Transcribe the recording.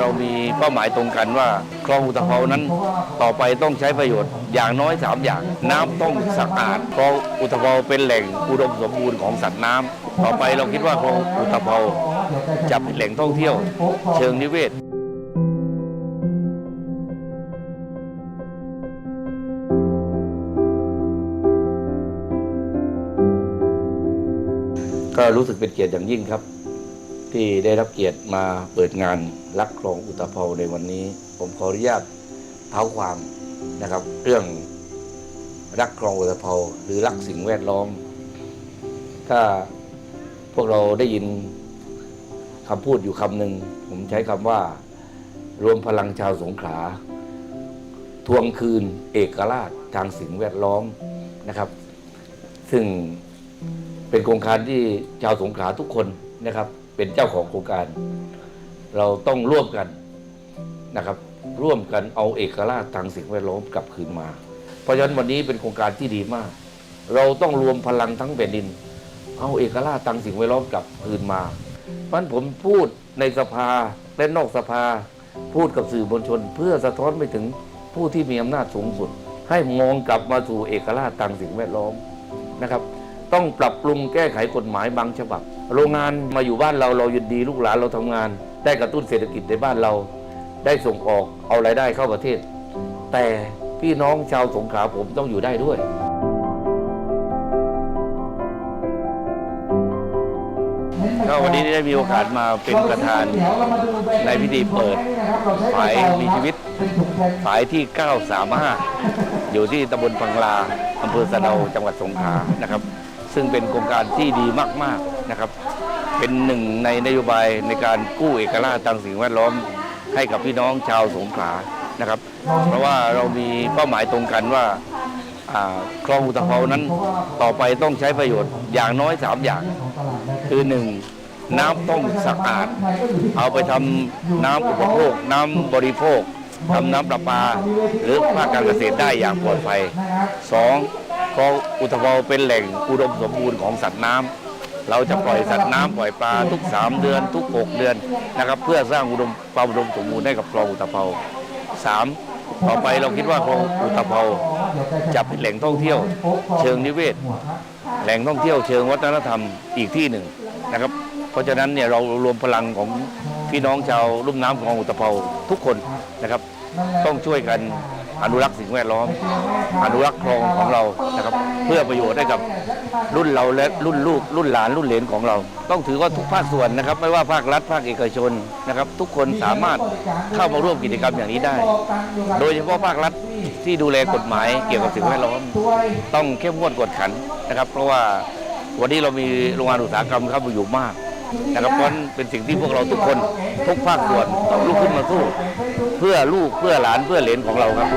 เรามีเป้าหมายตรงกันว่าคลองอุตภเปานั้นต่อไปต้องใช้ประโยชน์อย่างน้อย 3 อย่าง น้ำต้องสะอาดคลองอุตภเปาเป็นแหล่งอุดมสมบูรณ์ของสัตว์น้ำต่อไปเราคิดว่าคลองอุตภเปาจะเป็นแหล่งท่องเที่ยว เชิงนิเวศก็รู้สึกเป็นเกียรติอย่างยิ่งครับ ที่ได้รับเกียรติมาเปิดงานรักคลองอุตภเปาในวันนี้ ผมขออนุญาตเท้าความนะครับ เรื่องรักคลองอุตภเปาหรือรักสิ่งแวดล้อม ถ้าพวกเราได้ยินคำพูดอยู่คำหนึ่งผมใช้คำว่า รวมพลังชาวสงขลาทวงคืนเอกราชทางสิ่งแวดล้อมนะครับ ซึ่งเป็นโครงการที่ชาวสงขลาทุกคนนะครับ เป็นเจ้าของโครงการ เราต้องร่วมกันนะครับ ร่วมกันเอาเอกราชทางสิ่งแวดล้อมกลับคืนมา เพราะฉะนั้นวันนี้เป็นโครงการที่ดีมาก เราต้องรวมพลังทั้งแผ่นดิน เอาเอกราชทางสิ่งแวดล้อมกลับคืนมาเพราะฉะนั้นผมพูดในสภาและนอกสภา พูดกับสื่อมวลชน เพื่อสะท้อนไปถึงผู้ที่มีอำนาจสูงสุด ให้มองกลับมาสู่เอกราชทางสิ่งแวดล้อมนะครับ ต้องปรับปรุงแก้ไขกฎหมายบางฉบับ โรงงานมาอยู่บ้านเราเรายินดีลูกหลานเราทำงาน ได้กระตุ้นเศรษฐกิจในบ้านเรา ได้ส่งออกเอารายได้เข้าประเทศ แต่พี่น้องชาวสงขลาผมต้องอยู่ได้ด้วยก็วันนี้ได้มีโอกาสมาเป็นประธานในพิธีเปิดฝายมีชีวิตฝายที่ 935 อยู่ที่ตำบลพังลาอำเภอสะเดาจังหวัดสงขลานะครับ ซึ่งเป็นโครงการที่ดีมากๆนะครับ เป็นหนึ่งในนโยบายในการกู้เอกราชทางสิ่งแวดล้อมให้กับพี่น้องชาวสงขลานะครับ เพราะว่าเรามีเป้าหมายตรงกันว่าคลองอุตภเปานั้นต่อไปต้องใช้ประโยชน์อย่างน้อย 3 อย่าง คือหนึ่งน้ำต้องสะอาด เอาไปทำน้ำอุปโภค น้ำบริโภคทำน้ำประปา หรือภาคการเกษตรได้อย่างปลอดภัยสอง คลองอุตภเปาเป็นแหล่งอุดมสมบูรณ์ของสัตว์น้ำเราจะปล่อยสัตว์น้ำปล่อยปลาทุก 3 เดือน ทุก 6 เดือนนะครับ เพื่อสร้างอุดมความอุดมสมบูรณ์ให้กับคลองอุตภเปาสามต่อไปเราคิดว่าคลองอุตภเปาจะเป็นแหล่งท่องเที่ยว เชิงนิเวศ แหล่งท่องเที่ยวเชิงวัฒนธรรมอีกที่หนึ่งนะครับ เพราะฉะนั้นเนี่ยเรารวมพลังของพี่น้องชาวลุ่มน้ำของอุตภเปาทุกคนนะครับ ต้องช่วยกัน อนุรักษ์สิ่งแวดล้อม อนุรักษ์คลองของเรานะครับเพื่อประโยชน์ให้กับรุ่นเราและรุ่นลูกรุ่นหลานรุ่นเหลนของเรา ต้องถือว่าทุกภาคส่วนนะครับ ไม่ว่าภาครัฐภาคเอกชนนะครับ ทุกคนสามารถเข้ามาร่วมกิจกรรมอย่างนี้ได้ โดยเฉพาะภาครัฐที่ดูแลกฎหมายเกี่ยวกับสิ่งแวดล้อม ต้องเข้มงวดกวดขันนะครับ เพราะว่าวันนี้เรามีโรงงานอุตสาหกรรมเข้ามาอยู่มากนะครับเพราะเป็นสิ่งที่พวกเราทุกคนทุกภาคส่วนต้องลุกขึ้นมาสู้ เพื่อลูกเพื่อหลานเพื่อเหลนของเราครับ